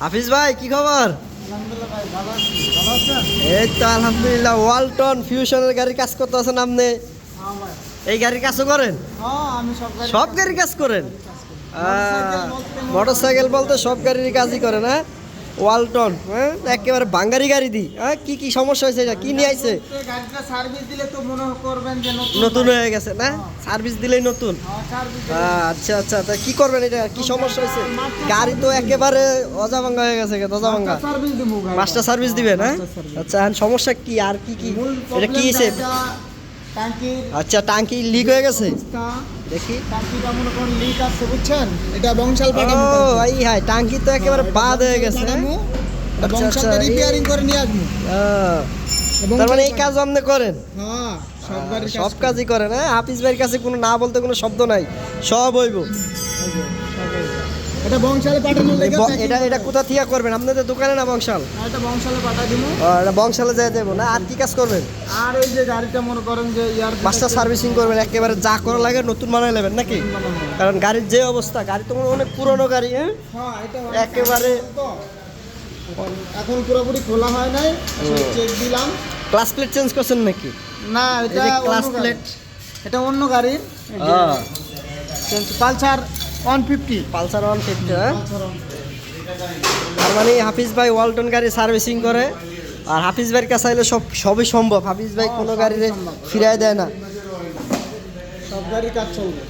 হাফিজ ভাই কি খবর? এই তো আলহামদুলিল্লাহ ওয়ালটন ফিউশনের গাড়ির কাজ করতে আছেন আপনি? হ্যাঁ এই গাড়ির কাজও করেন? হ্যাঁ সব গাড়ি গাড়ির কাজ করেন? মোটর সাইকেল বলতে সব গাড়ির কাজই করেন হ্যাঁ? ওয়ালটন হ্যাঁ? একেবারে বাঙ্গারি গাড়ি দি হ্যাঁ? কি কি সমস্যা হয়েছে এটা? কি নিয়ে আইছে? গাড়িটা সার্ভিস দিলে তো মনে করবেন যে নতুন নতুন হয়ে গেছে না? সার্ভিস দিলেই নতুন? হ্যাঁ আচ্ছা আচ্ছা তা কি করবেন এটা? কি সমস্যা হয়েছে? গাড়ি তো একেবারে অজাভাঙ্গা হয়ে গেছে দিব ভাই মাস্টার সার্ভিস দিবেন হ্যাঁ আচ্ছা এখন সমস্যা কি? আর কি কি? এটা কি আচ্ছা টাঙ্কি লিক হয়ে গেছে? দেখি। ট্যাঙ্কিটা মনে করেন লিক আছে বুঝছেন এটা বংশাল ও হাই টাঙ্কি তো একেবারে বাদ হয়ে গেছে। হ্যাঁ? আচ্ছা, বংশালটা আচ্ছা, রিপেয়ারিং করে নিয়ে আসব। তার মানে এই কাজ আপনি করেন? হ্যাঁ সব সব কাজই করেন হ্যাঁ? হাফিজ ভাইয়ের কাছে কোনো না বলতে কোনো শব্দ নাই সব হইব। এটা বংশালে পাঠানোর লেগে এটা এটা কোথা থেকে করবেন? আপনাদের দোকানে না বংশাল? এটা বংশালে পাঠা দিব। এটা বংশালে যেয়ে দেবো না আর কি কাজ করবেন? আর এই যে গাড়িটা মনে করেন যে ইয়ার মাস্টার সার্ভিসিং করবেন একেবারে যা করা লাগে নতুন বানাই নেবেন নাকি? কারণ গাড়ির যে অবস্থা গাড়ি তো মনে অনেক পুরনো গাড়ি হ্যাঁ? হ্যাঁ একেবারে- এখন পুরোপুরি খোলা হয় নাই চেক দিলাম। ক্লাস প্লেট চেঞ্জ করছেন নাকি? না এটা ক্লাস প্লেট এটা অন্য গাড়ির Pulsar. One fifty Pulsar one fifty হ্যাঁ? তার মানে হাফিজ ভাই ওয়ালটন গাড়ি সার্ভিসিং করে আর হাফিজ ভাইয়ের কাছে আইলে সব সবই সম্ভব। হাফিজ ভাই কোনো গাড়িতে ফিরাই দেয় না। সব গাড়ি কাজ চলবে